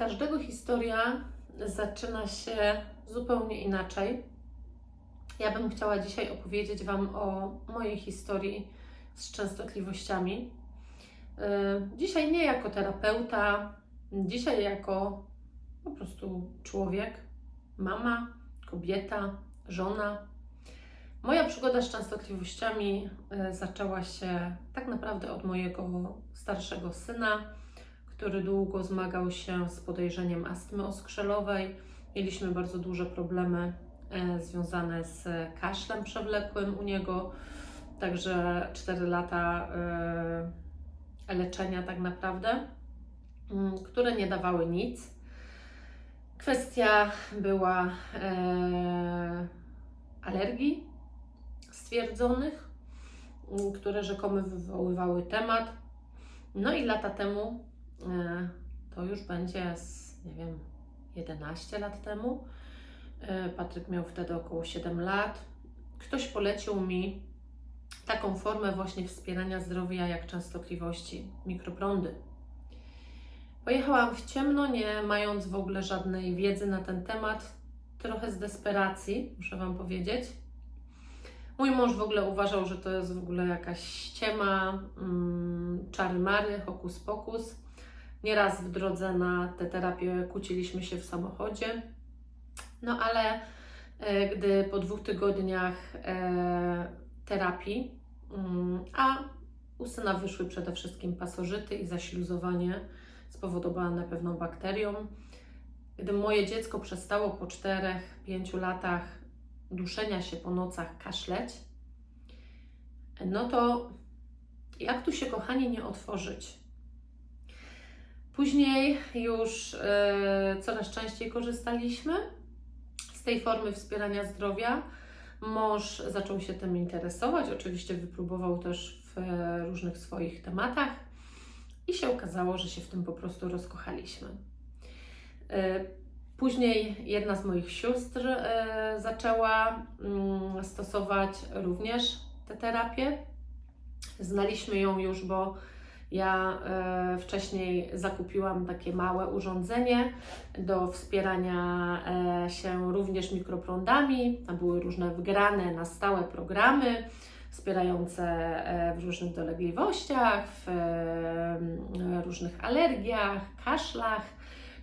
Każdego historia zaczyna się zupełnie inaczej. Ja bym chciała dzisiaj opowiedzieć Wam o mojej historii z częstotliwościami. Yy, Dzisiaj nie jako terapeuta, dzisiaj jako po prostu człowiek, mama, kobieta, żona. Moja przygoda z częstotliwościami yy, zaczęła się tak naprawdę od mojego starszego syna, który długo zmagał się z podejrzeniem astmy oskrzelowej. Mieliśmy bardzo duże problemy e, związane z kaszlem przewlekłym u niego, także 4 lata e, leczenia tak naprawdę, mm, które nie dawały nic. Kwestia była e, alergii stwierdzonych, m, które rzekomo wywoływały temat. No i lata temu, to już będzie z, nie wiem, 11 lat temu, e, Patryk miał wtedy około 7 lat, ktoś polecił mi taką formę właśnie wspierania zdrowia jak częstotliwości, mikroprądy. Pojechałam w ciemno, nie mając w ogóle żadnej wiedzy na ten temat, trochę z desperacji, muszę Wam powiedzieć. Mój mąż w ogóle uważał, że to jest w ogóle jakaś ściema, mm, czary mary, hokus pokus. Nieraz w drodze na tę terapię kłóciliśmy się w samochodzie. No ale e, gdy po dwóch tygodniach e, terapii, mm, a u syna wyszły przede wszystkim pasożyty i zaśluzowanie spowodowane pewną bakterią, gdy moje dziecko przestało po 4-5 latach duszenia się po nocach kaszleć, no to jak tu się, kochani, nie otworzyć? Później już e, coraz częściej korzystaliśmy z tej formy wspierania zdrowia. Mąż zaczął się tym interesować, oczywiście wypróbował też w e, różnych swoich tematach i się okazało, że się w tym po prostu rozkochaliśmy. E, Później jedna z moich sióstr zaczęła mm, stosować również tę terapię. Znaliśmy ją już, bo ja e, wcześniej zakupiłam takie małe urządzenie do wspierania e, się również mikroprądami. Tam były różne wgrane na stałe programy wspierające e, w różnych dolegliwościach, w e, różnych alergiach, kaszlach.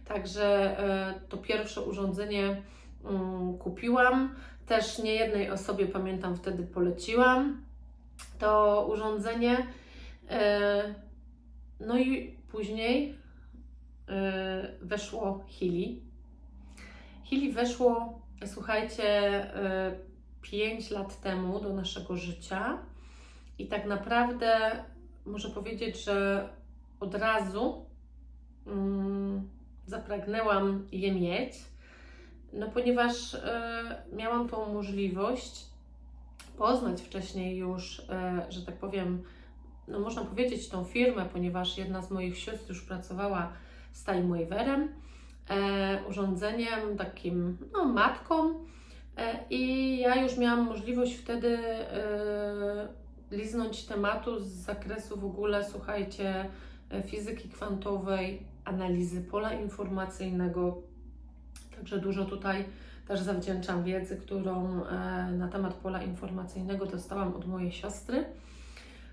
Także e, to pierwsze urządzenie mm, kupiłam. Też nie jednej osobie pamiętam wtedy poleciłam to urządzenie. E, No i później e, weszło Hili. Hili weszło, słuchajcie, 5 lat temu do naszego życia i tak naprawdę muszę powiedzieć, że od razu mm, zapragnęłam je mieć, no ponieważ e, miałam tą możliwość poznać wcześniej już, e, że tak powiem, no można powiedzieć tą firmę, ponieważ jedna z moich sióstr już pracowała z Time Waverem, e, urządzeniem takim, no matką e, i ja już miałam możliwość wtedy e, liznąć tematu z zakresu w ogóle, słuchajcie, e, fizyki kwantowej, analizy pola informacyjnego. Także dużo tutaj też zawdzięczam wiedzy, którą e, na temat pola informacyjnego dostałam od mojej siostry.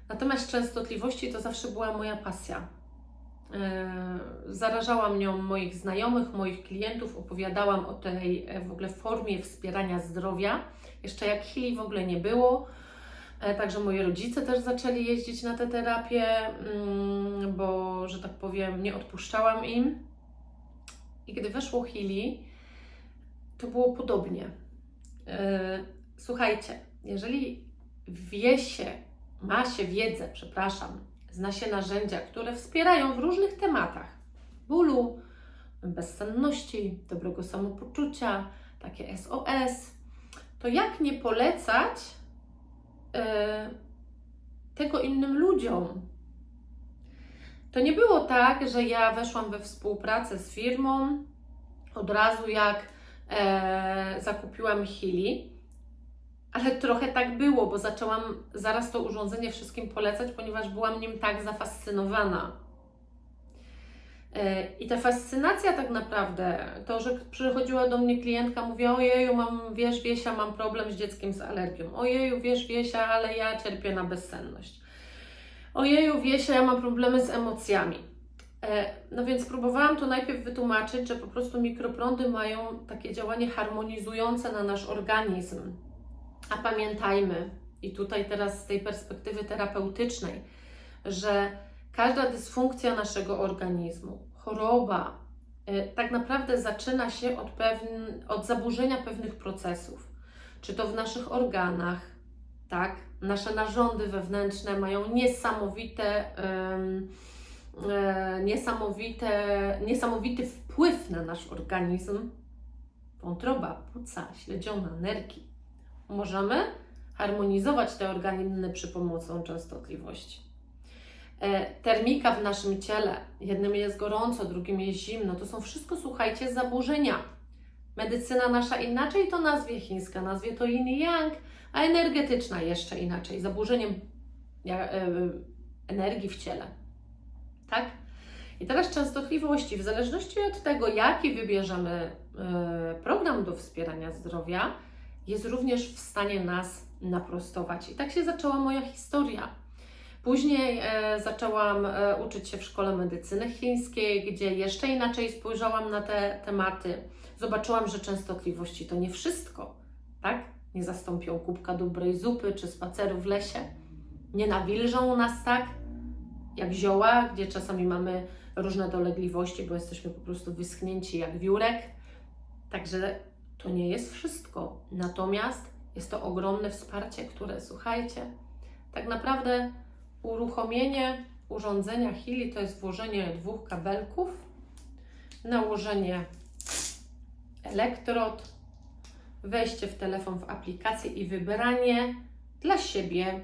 Natomiast częstotliwości to zawsze była moja pasja. E, Zarażałam nią moich znajomych, moich klientów, opowiadałam o tej e, w ogóle formie wspierania zdrowia. Jeszcze jak chwili w ogóle nie było. E, Także moi rodzice też zaczęli jeździć na tę terapię, mm, bo, że tak powiem, nie odpuszczałam im. I gdy weszło Chili, to było podobnie. Słuchajcie, jeżeli wie się, ma się wiedzę, przepraszam, zna się narzędzia, które wspierają w różnych tematach. Bólu, bezsenności, dobrego samopoczucia, takie SOS, to jak nie polecać e, tego innym ludziom? To nie było tak, że ja weszłam we współpracę z firmą od razu jak e, zakupiłam Hili, ale trochę tak było, bo zaczęłam zaraz to urządzenie wszystkim polecać, ponieważ byłam nim tak zafascynowana. E, I ta fascynacja tak naprawdę, to, że przychodziła do mnie klientka, mówiła, ojeju, mam, wiesz Wiesia, mam problem z dzieckiem z alergią, ojeju, wiesz Wiesia, ale ja cierpię na bezsenność, ojeju, Wiesia, ja mam problemy z emocjami. E, No więc próbowałam to najpierw wytłumaczyć, że po prostu mikroprądy mają takie działanie harmonizujące na nasz organizm. A pamiętajmy, i tutaj teraz z tej perspektywy terapeutycznej, że każda dysfunkcja naszego organizmu, choroba, y, tak naprawdę zaczyna się od, od zaburzenia pewnych procesów. Czy to w naszych organach, tak? Nasze narządy wewnętrzne mają niesamowite, e, niesamowite, niesamowity wpływ na nasz organizm. Wątroba, płuca, śledziona, nerki. Możemy harmonizować te organy przy pomocą częstotliwości. E, termika w naszym ciele. Jednym jest gorąco, drugim jest zimno. To są wszystko, słuchajcie, zaburzenia. Medycyna nasza inaczej to nazwie chińska, nazwie to yin yang, a energetyczna jeszcze inaczej. Zaburzeniem e, energii w ciele. Tak? I teraz częstotliwości, w zależności od tego, jaki wybierzemy e, program do wspierania zdrowia, jest również w stanie nas naprostować. I tak się zaczęła moja historia. Później e, zaczęłam e, uczyć się w szkole medycyny chińskiej, gdzie jeszcze inaczej spojrzałam na te tematy. Zobaczyłam, że częstotliwości to nie wszystko, tak? Nie zastąpią kubka dobrej zupy czy spaceru w lesie. Nie nawilżą nas tak, jak zioła, gdzie czasami mamy różne dolegliwości, bo jesteśmy po prostu wyschnięci jak wiórek. Także to nie jest wszystko. Natomiast jest to ogromne wsparcie, które, słuchajcie, tak naprawdę uruchomienie urządzenia Hili to jest włożenie dwóch kabelków, nałożenie elektrod, wejście w telefon w aplikację i wybranie dla siebie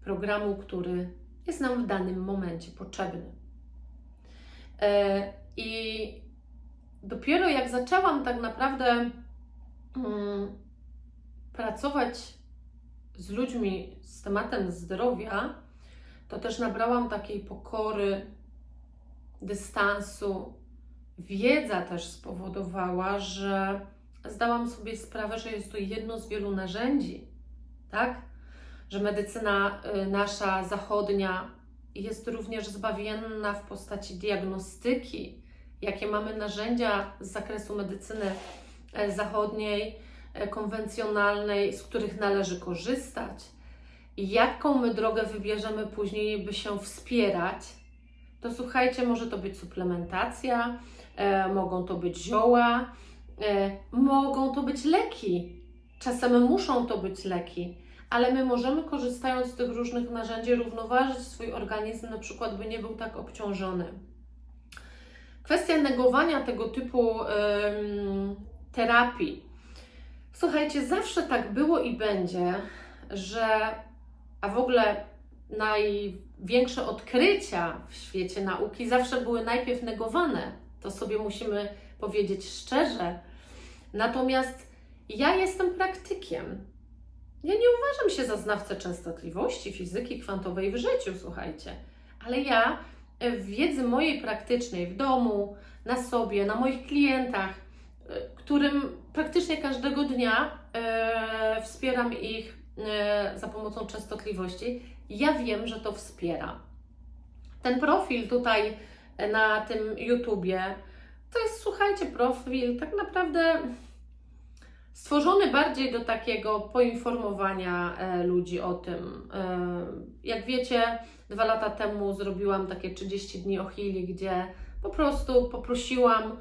programu, który jest nam w danym momencie potrzebny. E, I dopiero jak zaczęłam tak naprawdę mm, pracować z ludźmi z tematem zdrowia, to też nabrałam takiej pokory, dystansu. Wiedza też spowodowała, że zdałam sobie sprawę, że jest to jedno z wielu narzędzi, tak? Że medycyna y, nasza zachodnia jest również zbawienna w postaci diagnostyki, jakie mamy narzędzia z zakresu medycyny e, zachodniej, e, konwencjonalnej, z których należy korzystać. Jaką my drogę wybierzemy później, by się wspierać, to słuchajcie, może to być suplementacja, e, mogą to być zioła, mogą to być leki. Czasem muszą to być leki, ale my możemy korzystając z tych różnych narzędzi równoważyć swój organizm, na przykład, by nie był tak obciążony. Kwestia negowania tego typu ym, terapii. Słuchajcie, zawsze tak było i będzie, że a w ogóle największe odkrycia w świecie nauki zawsze były najpierw negowane. To sobie musimy powiedzieć szczerze. Natomiast ja jestem praktykiem. Ja nie uważam się za znawcę częstotliwości fizyki kwantowej w życiu, słuchajcie, ale ja wiedzy mojej praktycznej w domu, na sobie, na moich klientach, którym praktycznie każdego dnia e, wspieram ich e, za pomocą częstotliwości, ja wiem, że to wspiera. Ten profil tutaj na tym YouTubie to jest, słuchajcie, profil tak naprawdę stworzony bardziej do takiego poinformowania e, ludzi o tym. E, jak wiecie, dwa lata temu zrobiłam takie 30 dni o Chili, gdzie po prostu poprosiłam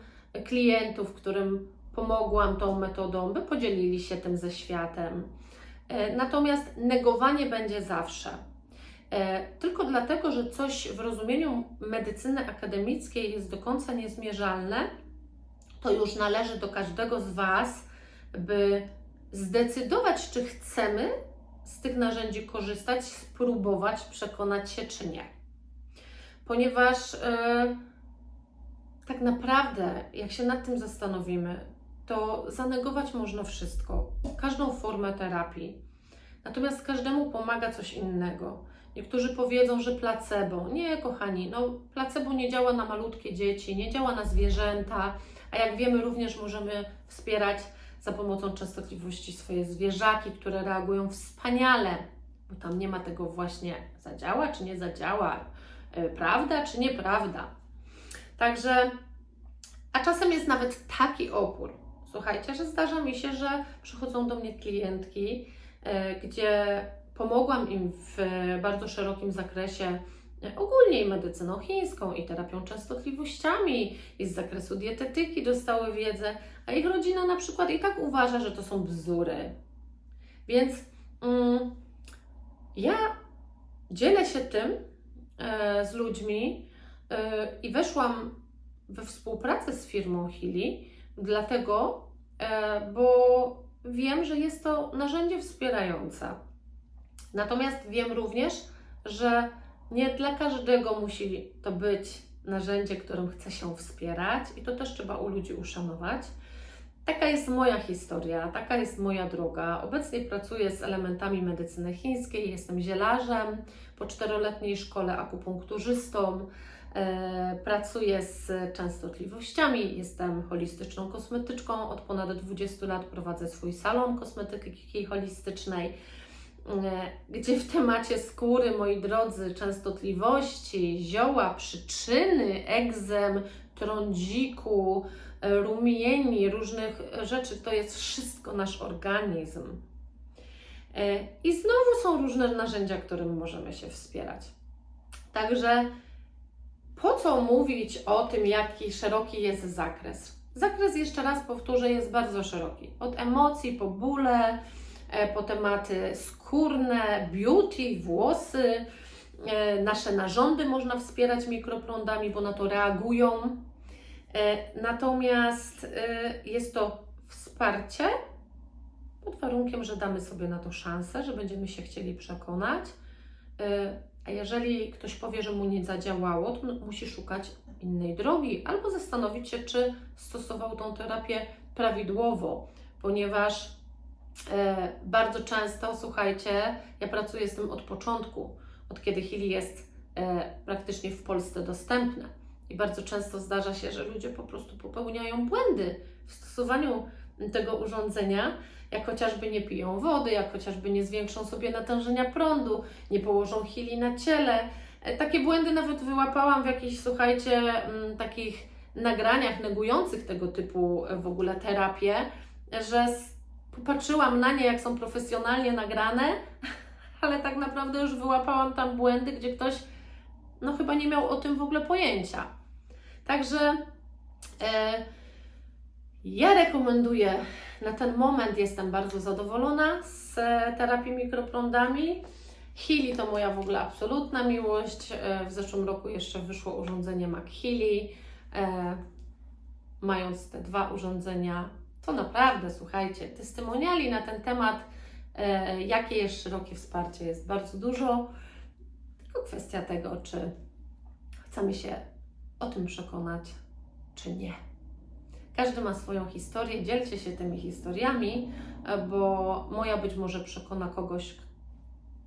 klientów, którym pomogłam tą metodą, by podzielili się tym ze światem. E, natomiast negowanie będzie zawsze. Tylko dlatego, że coś w rozumieniu medycyny akademickiej jest do końca niezmierzalne, to już należy do każdego z Was by zdecydować, czy chcemy z tych narzędzi korzystać, spróbować, przekonać się, czy nie. Ponieważ yy, tak naprawdę, jak się nad tym zastanowimy, to zanegować można wszystko, każdą formę terapii. Natomiast każdemu pomaga coś innego. Niektórzy powiedzą, że placebo. Nie, kochani, no placebo nie działa na malutkie dzieci, nie działa na zwierzęta, a jak wiemy, również możemy wspierać za pomocą częstotliwości swoje zwierzaki, które reagują wspaniale, bo tam nie ma tego właśnie zadziała czy nie zadziała, yy, prawda czy nieprawda. Także, a czasem jest nawet taki opór, słuchajcie, że zdarza mi się, że przychodzą do mnie klientki, yy, gdzie pomogłam im w bardzo szerokim zakresie e, ogólnie i medycyną chińską i terapią częstotliwościami i z zakresu dietetyki dostały wiedzę, a ich rodzina na przykład i tak uważa, że to są bzdury. Więc mm, ja dzielę się tym e, z ludźmi e, i weszłam we współpracę z firmą Hili, dlatego, e, bo wiem, że jest to narzędzie wspierające. Natomiast wiem również, że nie dla każdego musi to być narzędzie, którym chce się wspierać, i to też trzeba u ludzi uszanować. Taka jest moja historia, taka jest moja droga. Obecnie pracuję z elementami medycyny chińskiej, jestem zielarzem, po czteroletniej szkole akupunkturzystą, e, pracuję z częstotliwościami, jestem holistyczną kosmetyczką. Od ponad 20 lat prowadzę swój salon kosmetyki holistycznej gdzie w temacie skóry, moi drodzy, częstotliwości, zioła, przyczyny egzem, trądziku, e, rumieni, różnych rzeczy, to jest wszystko nasz organizm. E, I znowu są różne narzędzia, którym możemy się wspierać. Także po co mówić o tym, jaki szeroki jest zakres? Zakres, jeszcze raz powtórzę, jest bardzo szeroki. Od emocji po bóle, E, po tematy skórne, beauty, włosy. E, nasze narządy można wspierać mikroprądami, bo na to reagują. E, natomiast jest to wsparcie pod warunkiem, że damy sobie na to szansę, że będziemy się chcieli przekonać. A jeżeli ktoś powie, że mu nie zadziałało, to musi szukać innej drogi albo zastanowić się, czy stosował tą terapię prawidłowo, ponieważ E, bardzo często, słuchajcie, ja pracuję z tym od początku, od kiedy Hili jest e, praktycznie w Polsce dostępne. I bardzo często zdarza się, że ludzie po prostu popełniają błędy w stosowaniu tego urządzenia, jak chociażby nie piją wody, jak chociażby nie zwiększą sobie natężenia prądu, nie położą chili na ciele. E, takie błędy nawet wyłapałam w jakichś, słuchajcie, takich nagraniach negujących tego typu w ogóle terapię, że popatrzyłam na nie, jak są profesjonalnie nagrane, ale tak naprawdę już wyłapałam tam błędy, gdzie ktoś no chyba nie miał o tym w ogóle pojęcia. Także e, ja rekomenduję, na ten moment jestem bardzo zadowolona z e, terapii mikroprądami. Healy to moja w ogóle absolutna miłość. E, w zeszłym roku jeszcze wyszło urządzenie McHealy. E, mając te dwa urządzenia, to naprawdę, słuchajcie, testymoniali na ten temat, e, jakie jest szerokie wsparcie, jest bardzo dużo. Tylko kwestia tego, czy chcemy się o tym przekonać, czy nie. Każdy ma swoją historię, dzielcie się tymi historiami, e, bo moja być może przekona kogoś,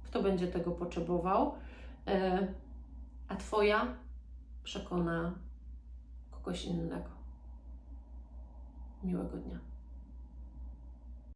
kto będzie tego potrzebował, e, a Twoja przekona kogoś innego. Miłego dnia.